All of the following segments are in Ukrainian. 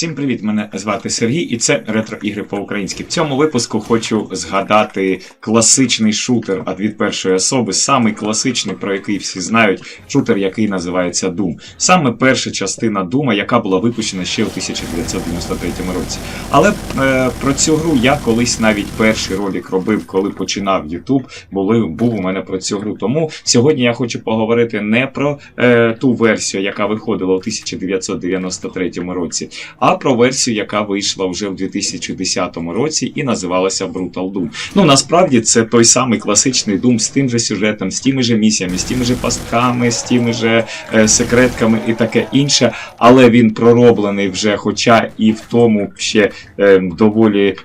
Всім привіт! Мене звати Сергій, і це ретро ігри по-українськи. В цьому випуску хочу згадати класичний шутер а від першої особи, самий класичний, про який всі знають, шутер, який називається Doom. Саме перша частина Дума, яка була випущена ще у 1993 році. Але е, про цю гру я колись навіть перший ролик робив, коли починав YouTube. Були був у мене про цю гру. Тому сьогодні я хочу поговорити не про е, ту версію, яка виходила у 1993 році а про версію, яка вийшла вже в 2010 році і називалася Brutal Doom. Ну насправді це той самий класичний Doom з тим же сюжетом, з тими же місіями, з тими же пастками, з тими же е, секретками і таке інше, але він пророблений вже, хоча і в тому ще е, доволі.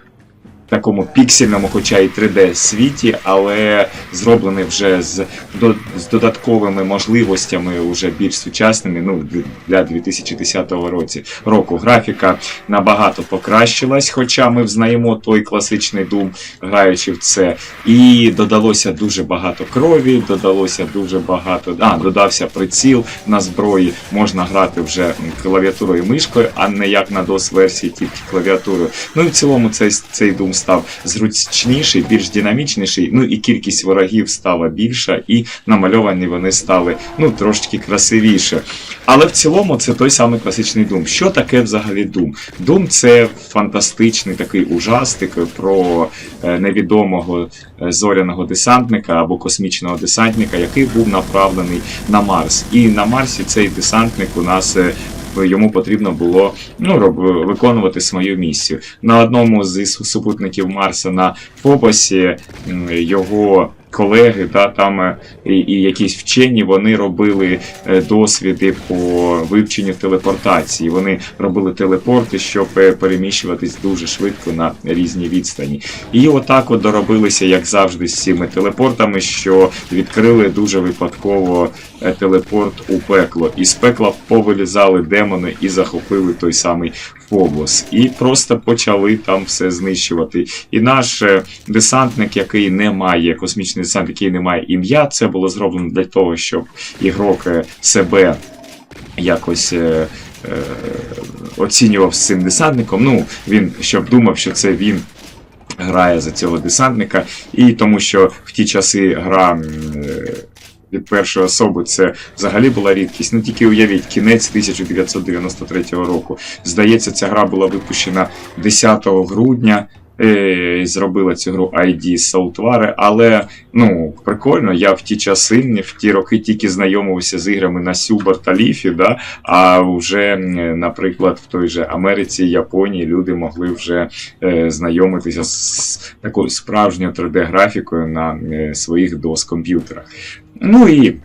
Такому піксельному, хоча і 3D світі, але зроблений вже з, до, з додатковими можливостями, вже більш сучасними. Ну для 2010 році року графіка набагато покращилась, хоча ми взнаємо той класичний Doom, граючи в це. І додалося дуже багато крові, додалося дуже багато. А, додався приціл на зброї. Можна грати вже клавіатурою і мишкою, а не як на DOS версії, тільки клавіатурою. Ну і в цілому цей цей Doom став зручніший, більш динамічніший. Ну і кількість ворогів стала більша, і намальовані вони стали ну трошки красивіше. Але в цілому це той самий класичний Doom. Що таке взагалі Doom? Doom це фантастичний такий ужастик про е, невідомого е, зоряного десантника або космічного десантника, який був направлений на Марс. І на Марсі цей десантник у нас. Йому потрібно було ну, роб, виконувати свою місію. На одному з супутників Марса на Фобосі його колеги, та, там е, і, і якісь вчені, вони робили е, досвіди по вивченню телепортації. Вони робили телепорти, щоб е, переміщуватись дуже швидко на різні відстані. І отак от доробилися, як завжди, з цими телепортами, що відкрили дуже випадково телепорт у пекло. І з пекла повилізали демони і захопили той самий Фобос. І просто почали там все знищувати. І наш е, десантник, який не має, космічний десант, який не має ім'я, це було зроблено для того, щоб ігрок е, себе якось. е, е, Оцінював з цим десантником. Ну, він щоб думав, що це він грає за цього десантника, і тому що в ті часи гра від першої особи це взагалі була рідкість. Ну тільки уявіть, кінець 1993 року. Здається, ця гра була випущена 10 грудня. е, Зробила цю гру ID Saltware, але ну прикольно, я в ті часи, в ті роки тільки знайомився з іграми на Сюбер та Ліфі, да? а вже, наприклад, в той же Америці, Японії люди могли вже е, знайомитися з такою справжньою 3D-графікою на е, своїх DOS комп'ютерах. Ну і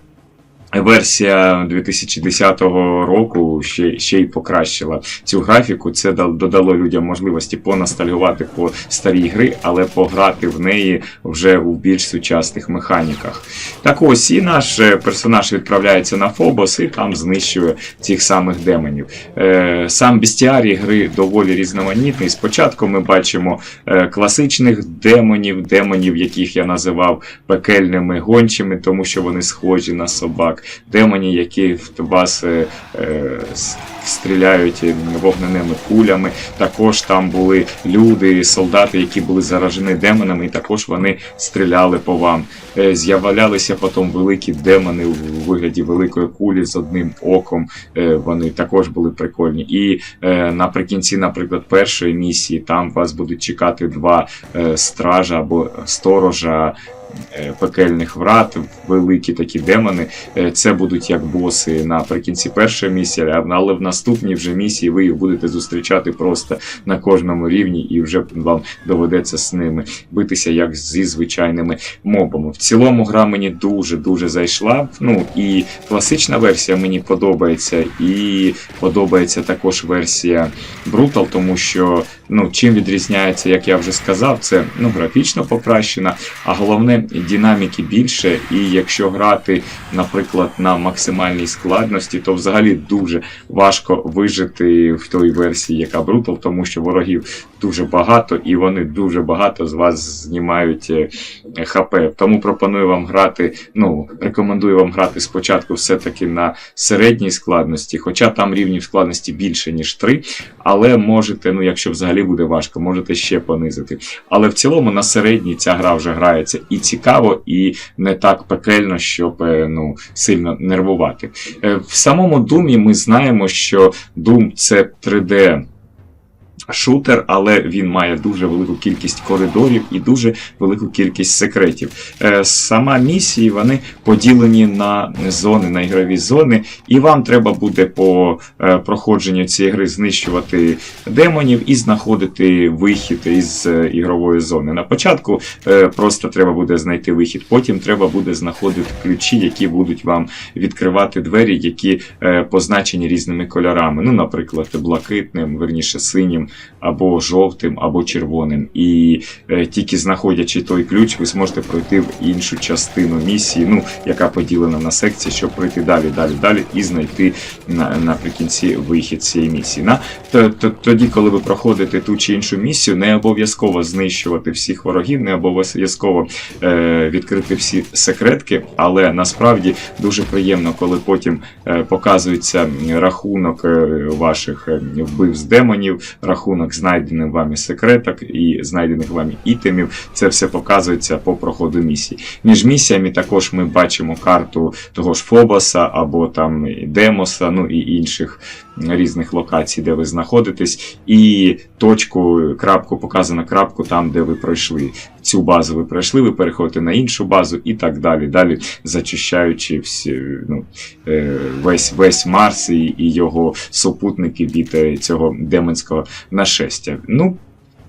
версія 2010 року ще, ще й покращила цю графіку. Це додало людям можливості поностальгувати по старій гри, але пограти в неї вже у більш сучасних механіках. Так ось і наш е, персонаж відправляється на Фобос і там знищує цих самих демонів. Е, Сам бестіарій гри доволі різноманітний. Спочатку ми бачимо е, класичних демонів, демонів, яких я називав пекельними гончими, тому що вони схожі на собак. Демоні, які в вас е, стріляють вогненими кулями. Також там були люди, солдати, які були заражені демонами, і також вони стріляли по вам. Е, З'являлися потім великі демони у вигляді великої кулі з одним оком. Е, Вони також були прикольні. І е, наприкінці, наприклад, першої місії там вас будуть чекати два е, стража або сторожа. Е, Пекельних врат, великі такі демони. Е, Це будуть як боси наприкінці першої місії, але в наступній вже місії ви їх будете зустрічати просто на кожному рівні, і вже вам доведеться з ними битися як зі звичайними мобами. В цілому гра мені дуже дуже зайшла. Ну і класична версія мені подобається, і подобається також версія Brutal, тому що ну чим відрізняється, як я вже сказав, це ну графічно покращена, а головне динаміки більше. І якщо грати, наприклад, на максимальній складності, то взагалі дуже важко вижити в той версії, яка Brutal, тому що ворогів дуже багато, і вони дуже багато з вас знімають е, ХП. Тому пропоную вам грати. Ну, рекомендую вам грати спочатку все-таки на середній складності, хоча там рівнів складності більше, ніж 3. Але можете, ну якщо взагалі буде важко, можете ще понизити. Але в цілому на середній ця гра вже грається і цікаво, і не так пекельно, щоб е, ну, сильно нервувати. Е, В самому Думі ми знаємо, що Doom це 3D. Шутер, але він має дуже велику кількість коридорів і дуже велику кількість секретів. Е, Сама місії вони поділені на зони, на ігрові зони, і вам треба буде по е, проходженню цієї гри знищувати демонів і знаходити вихід із е, ігрової зони. На початку просто треба буде знайти вихід, потім треба буде знаходити ключі, які будуть вам відкривати двері, які позначені різними кольорами. Ну, наприклад, блакитним, верніше синім, або жовтим, або червоним. І е, тільки знаходячи той ключ, ви зможете пройти в іншу частину місії, ну, яка поділена на секції, щоб пройти далі, далі, далі і знайти на, наприкінці вихід цієї місії. На, тоді, коли ви проходите ту чи іншу місію, не обов'язково знищувати всіх ворогів, не обов'язково е, відкрити всі секретки, але насправді дуже приємно, коли потім е, показується рахунок ваших вбивств демонів, рахунок знайдених вами секреток і знайдених вами ітемів. Це все показується по проходу місії. Між місіями також ми бачимо карту того ж Фобоса або там Демоса, ну і інших різних локацій, де ви знаходитесь, і точку, крапку, показана крапку там, де ви пройшли. Цю базу ви пройшли, ви переходите на іншу базу і так далі. Далі зачищаючи всі, ну, е, весь, весь Марс і, і його супутники від е, цього демонського нашестя. Ну,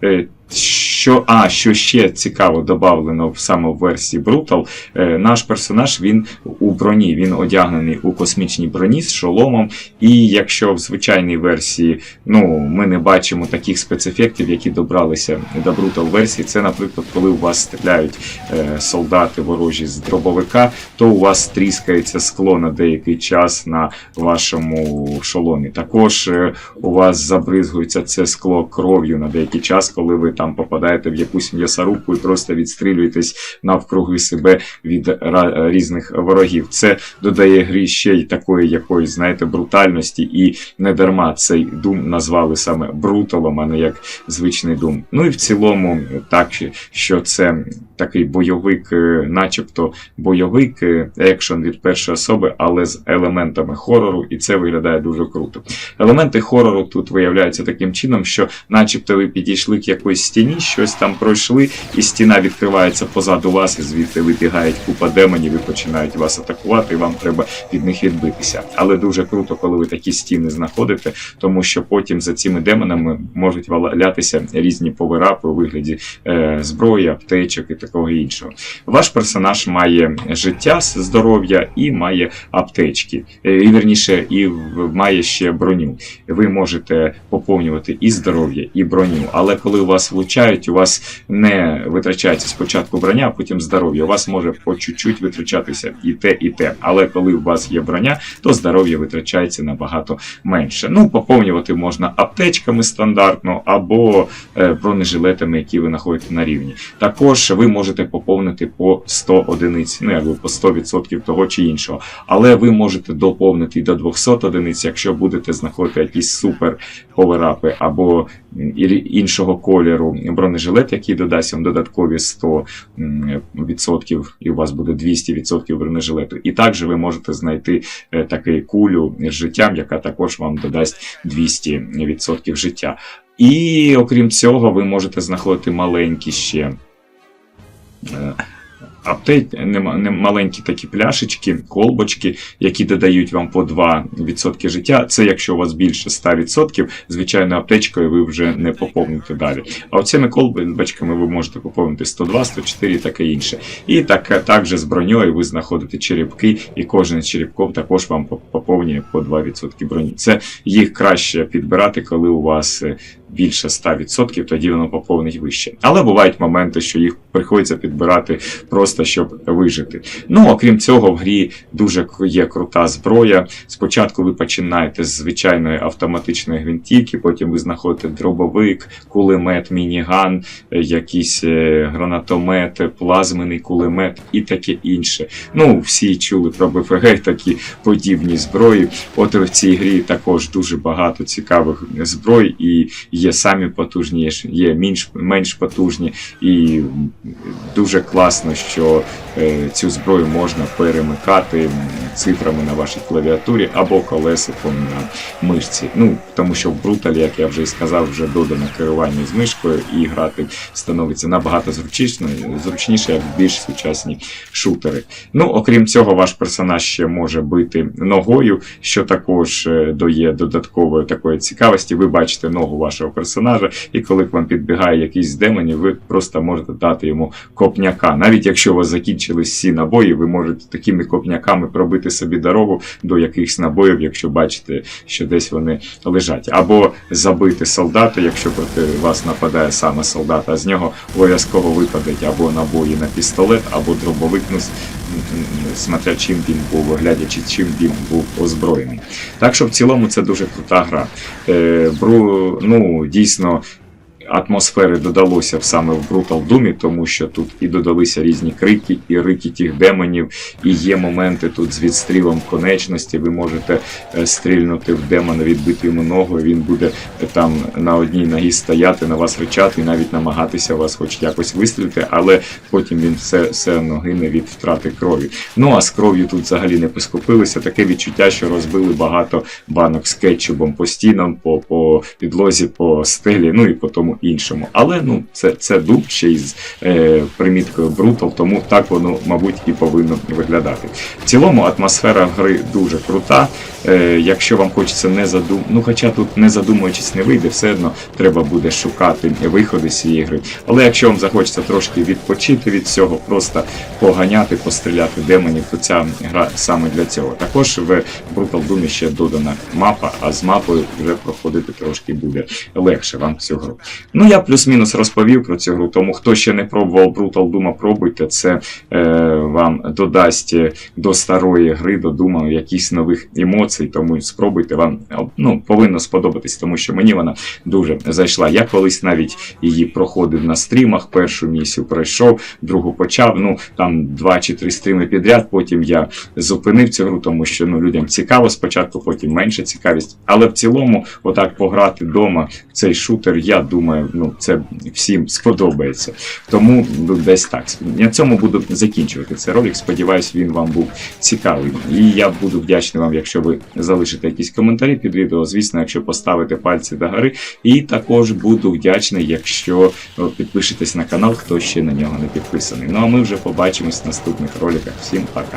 е, що, а, що ще цікаво додавлено саме в версії Brutal, е, наш персонаж він у броні, він одягнений у космічній броні з шоломом. І якщо в звичайній версії ну, ми не бачимо таких спецефектів, які добралися до Brutal версії, це, наприклад, коли у вас стріляють е, солдати ворожі з дробовика, то у вас тріскається скло на деякий час на вашому шоломі. Також е, у вас забризгується це скло кров'ю на деякий час, коли ви там попадаєте в якусь м'ясорубку і просто відстрілюєтесь навкруги себе від різних ворогів. Це додає грі ще й такої якоїсь, знаєте, брутальності, і не дарма цей дум назвали саме бруталом, а не як звичний дум. Ну і в цілому, так що це такий бойовик, е, начебто бойовик, е, екшен від першої особи, але з елементами хорору, і це виглядає дуже круто. Елементи хорору тут виявляються таким чином, що, начебто, ви підійшли к якоїсь стіні, щось там пройшли, і стіна відкривається позаду вас, і звідти вибігають купа демонів і починають вас атакувати, і вам треба від них відбитися. Але дуже круто, коли ви такі стіни знаходите, тому що потім за цими демонами можуть валятися різні поверапи у вигляді е, зброї, аптечок і такого іншого. Ваш персонаж має життя, здоров'я і має аптечки. Е, І вірніше, і має ще броню. Ви можете поповнювати і здоров'я, і броню. Але коли у вас влучають, у вас не витрачається спочатку броня, а потім здоров'я. У вас може по чуть-чуть витрачатися і те, і те. Але коли у вас є броня, то здоров'я витрачається набагато менше. Ну, поповнювати можна аптечками стандартно або е, бронежилетами, які ви знаходите на рівні. Також ви можете поповнити по 100 одиниць, ну якби по 100% того чи іншого. Але ви можете доповнити і до 200 одиниць, якщо будете знаходити якісь супер поверапи або іншого кольору бронежилет, який додасть вам додаткові 100%, і у вас буде 200% бронежилету. І також ви можете знайти е, таку кулю з життям, яка також вам додасть 200% життя. І окрім цього, ви можете знаходити маленькі ще. Аптек, маленькі такі пляшечки, колбочки, які додають вам по 2% життя. Це якщо у вас більше 100%, звичайно, аптечкою ви вже не поповните далі. А оцими колбочками ви можете поповнити 102, 104 і таке інше. І так, також з броньою ви знаходите черепки, і кожен з черепков також вам поповнює по 2% броні. Це їх краще підбирати, коли у вас е, більше 100%, тоді воно поповнить вище. Але бувають моменти, що їх приходиться підбирати просто щоб вижити. Ну, окрім цього, в грі дуже є крута зброя. Спочатку ви починаєте з звичайної автоматичної гвинтівки, потім ви знаходите дробовик, кулемет, мініган, е, якийсь е, гранатомет, плазмений кулемет і таке інше. Ну, всі чули про БФГ, такі подібні зброї. От в цій грі також дуже багато цікавих зброй, і є самі потужні, є менш, менш потужні, і дуже класно, що е, цю зброю можна перемикати цифрами на вашій клавіатурі або колесиком на мишці. Ну, тому що в бруталі, як я вже і сказав, вже додано керування з мишкою, і грати становиться набагато зручніше, зручніше як більш сучасні шутери. Ну, окрім цього, ваш персонаж ще може бити ногою, що також е, дає додаткової такої цікавості. Ви бачите ногу вашого персонажа, і коли к вам підбігає якийсь з демонів, ви просто можете дати йому копняка. Навіть якщо у вас закінчились всі набої, ви можете такими копняками пробити собі дорогу до якихось набоїв, якщо бачите, що десь вони лежать. Або забити солдата, якщо проти вас нападає саме солдат, а з нього обов'язково випадуть або набої на пістолет, або дробовик, ну, смотря чим він був, глядячи, чим він був озброєний. Так що в цілому це дуже крута гра. Е, бру, ну, дійсно. Атмосфери додалося саме в Brutal Doom, тому що тут і додалися різні крики, і рики тих демонів, і є моменти тут з відстрілом конечності. Ви можете е, стрільнути в демона, відбити йому ногу, він буде е, там на одній ногі стояти, на вас ричати, і навіть намагатися вас хоч якось вистрілити, але потім він все, все одно гине від втрати крові. Ну а з кров'ю тут взагалі не поскупилися. Таке відчуття, що розбили багато банок з кетчупом по стінам, по, по підлозі, по стелі, ну і по тому іншому. Але ну це, це дуб ще із е, приміткою Brutal, тому так воно, мабуть, і повинно виглядати. В цілому атмосфера гри дуже крута. Е, якщо вам хочеться не задум... ну хоча тут не задумуючись не вийде, все одно треба буде шукати виходи з цієї гри. Але якщо вам захочеться трошки відпочити від цього, просто поганяти, постріляти демонів, то ця гра саме для цього. Також в Brutal Doom ще додана мапа, а з мапою вже проходити трошки буде легше вам цю гру. Ну я плюс-мінус розповів про цю гру, тому хто ще не пробував Brutal Doom, пробуйте. Це е, вам додасть е, до старої гри, до Дума якісь нових емоцій, тому спробуйте вам ну, повинно сподобатись, тому що мені вона дуже зайшла. Я колись навіть її проходив на стрімах, першу місію пройшов, другу почав. Ну там два чи три стріми підряд. Потім я зупинив цю гру, тому що ну людям цікаво спочатку, потім менше цікавість. Але в цілому, отак пограти вдома цей шутер, я думаю, ну це всім сподобається. Тому ну, десь так. На цьому буду закінчувати цей ролик. Сподіваюсь, він вам був цікавий. І я буду вдячний вам, якщо ви залишите якісь коментарі під відео. Звісно, якщо поставите пальці до гори. І також буду вдячний, якщо підпишетесь на канал, хто ще на нього не підписаний. Ну а ми вже побачимось в наступних роликах. Всім пока.